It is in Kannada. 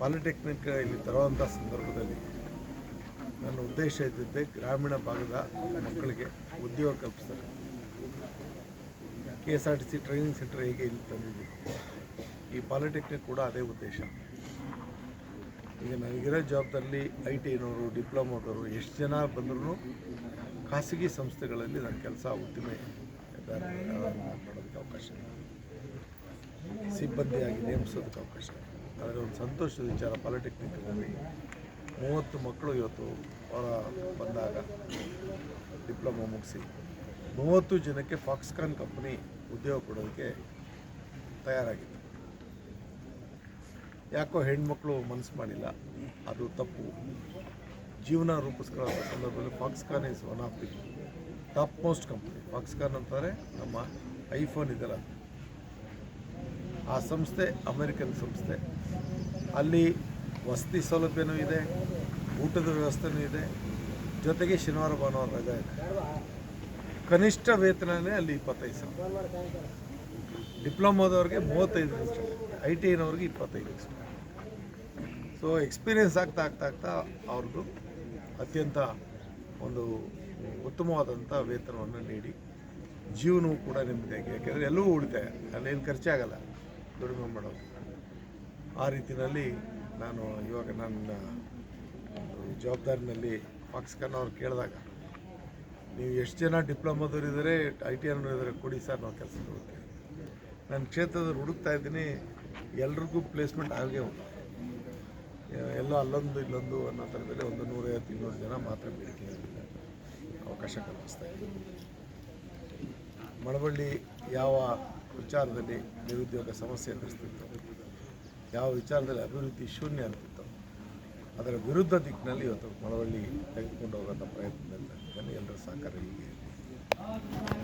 ಪಾಲಿಟೆಕ್ನಿಕ್ ಇಲ್ಲಿ ತರುವಂಥ ಸಂದರ್ಭದಲ್ಲಿ ನನ್ನ ಉದ್ದೇಶ ಇದ್ದಿದ್ದೆ ಗ್ರಾಮೀಣ ಭಾಗದ ಮಕ್ಕಳಿಗೆ ಉದ್ಯೋಗ ಕಲ್ಪಿಸ್ತಾರೆ K S R T C training centre ಹೇಗೆ ಇಲ್ಲಿ ತಂದಿದ್ದೀವಿ ಈ ಪಾಲಿಟೆಕ್ನಿಕ್ ಕೂಡ ಅದೇ ಉದ್ದೇಶ. ಈಗ ನನಗಿರೋ ಜಾಬ್ದಲ್ಲಿ ಐ ಟಿ ಐನವರು ಡಿಪ್ಲೊಮೋದವರು ಎಷ್ಟು ಜನ ಬಂದರೂ ಖಾಸಗಿ ಸಂಸ್ಥೆಗಳಲ್ಲಿ ನನ್ನ ಕೆಲಸ ಉದ್ದಿಮೆ ಮಾಡೋದಕ್ಕೆ ಅವಕಾಶ ಸಿಬ್ಬಂದಿಯಾಗಿ ನೇಮಿಸೋದಕ್ಕೆ ಅವಕಾಶ ಆದರೆ ಒಂದು ಸಂತೋಷದ ವಿಚಾರ ಪಾಲಿಟೆಕ್ನಿಕಲ್ಲಿ ಮೂವತ್ತು ಮಕ್ಕಳು ಇವತ್ತು ಹೊರ ಬಂದಾಗ ಡಿಪ್ಲೊಮೊ ಮುಗಿಸಿ. ಮೂವತ್ತು ಜನಕ್ಕೆ ಫಾಕ್ಸ್ಕಾನ್ ಕಂಪ್ನಿ ಉದ್ಯೋಗ ಕೊಡೋದಕ್ಕೆ ತಯಾರಾಗಿದೆ ಯಾಕೋ ಹೆಣ್ಮಕ್ಳು ಮನಸ್ಸು ಮಾಡಿಲ್ಲ. ಅದು ತಪ್ಪು. ಜೀವನ ರೂಪಿಸ್ಕೊಳ್ಳೋ ಸಂದರ್ಭದಲ್ಲಿ Foxconn is one of the top most company Foxconn ಅಂತಾರೆ ನಮ್ಮ ಐಫೋನ್ ಇದೆಲ್ಲ ಆ ಸಂಸ್ಥೆ, ಅಮೇರಿಕನ್ ಸಂಸ್ಥೆ. ಅಲ್ಲಿ ವಸತಿ ಸೌಲಭ್ಯನೂ ಇದೆ, ಊಟದ ವ್ಯವಸ್ಥೆನೂ ಇದೆ. ಜೊತೆಗೆ ಶನಿವಾರ, ಭಾನುವಾರ ರಜಾ ಇದೆ. ಕನಿಷ್ಠ ವೇತನವೇ ಅಲ್ಲಿ ಇಪ್ಪತ್ತೈದು ಸಾವಿರ. ಡಿಪ್ಲೊಮಾದವ್ರಿಗೆ ಮೂವತ್ತೈದು ಲಕ್ಷ. ಐ ಟಿ ಐನವ್ರಿಗೆ ಇಪ್ಪತ್ತೈದು ಲಕ್ಷ. ಸೊ ಎಕ್ಸ್ಪೀರಿಯನ್ಸ್ ಆಗ್ತಾ ಆಗ್ತಾ ಆಗ್ತಾ ಅವ್ರದ್ದು ಅತ್ಯಂತ ಒಂದು ಉತ್ತಮವಾದಂಥ ವೇತನವನ್ನು ನೀಡಿ, ಜೀವನವೂ ಕೂಡ ನಿಮ್ಮದಾಗಿ ಯಾಕೆಂದರೆ ಎಲ್ಲವೂ ಉಳಿತಾಯ. ಅಲ್ಲೇನು ಖರ್ಚಾಗಲ್ಲ ದುಡಿಮೆ ಮಾಡೋದು ಆ ರೀತಿಯಲ್ಲಿ ನಾನು ಇವಾಗ ನನ್ನ ಜವಾಬ್ದಾರಿನಲ್ಲಿ ಫಾಕ್ಸ್ಕಾನ್ ಅವ್ರು ಕೇಳಿದಾಗ, ನೀವು ಎಷ್ಟು ಜನ ಡಿಪ್ಲೊಮಾದವ್ರು ಇದ್ದಾರೆ ಐ ಟಿ ಅನ್ನೋರು ಇದ್ದಾರೆ ಕೊಡಿ ಸರ್ ನಾವು ಕೆಲಸ ಕೊಡ್ತೇವೆ ನನ್ನ ಕ್ಷೇತ್ರದಲ್ಲಿ ಹುಡುಕ್ತಾ ಇದ್ದೀನಿ, ಎಲ್ರಿಗೂ ಪ್ಲೇಸ್ಮೆಂಟ್ ಆಗೇ ಎಲ್ಲೋ ಅಲ್ಲೊಂದು ಇಲ್ಲೊಂದು ಅನ್ನೋ ಥರದಲ್ಲಿ ಒಂದು ನೂರೈವತ್ತು, ಇನ್ನೂರು ಜನ ಮಾತ್ರ ಬೇಡಿಕೆ ಅವಕಾಶ ಕಲ್ಪಿಸ್ತಾ ಇದ್ದೀನಿ. ಮಳವಳ್ಳಿ ಯಾವ ವಿಚಾರದಲ್ಲಿ ನಿರುದ್ಯೋಗ ಸಮಸ್ಯೆ ಎದುರಿಸ್ತಿತ್ತು. ಯಾವ ವಿಚಾರದಲ್ಲಿ ಅಭಿವೃದ್ಧಿ ಶೂನ್ಯ ಅಂತಿತ್ತು, ಅದರ ವಿರುದ್ಧ ದಿಕ್ಕಿನಲ್ಲಿ ಇವತ್ತು ಮಳವಳ್ಳಿ ತೆಗೆದುಕೊಂಡು ಹೋಗುವಂಥ ಪ್ರಯತ್ನದಲ್ಲಿ ಎಲ್ಲರ ಸಹಕಾರ ಹೀಗೆ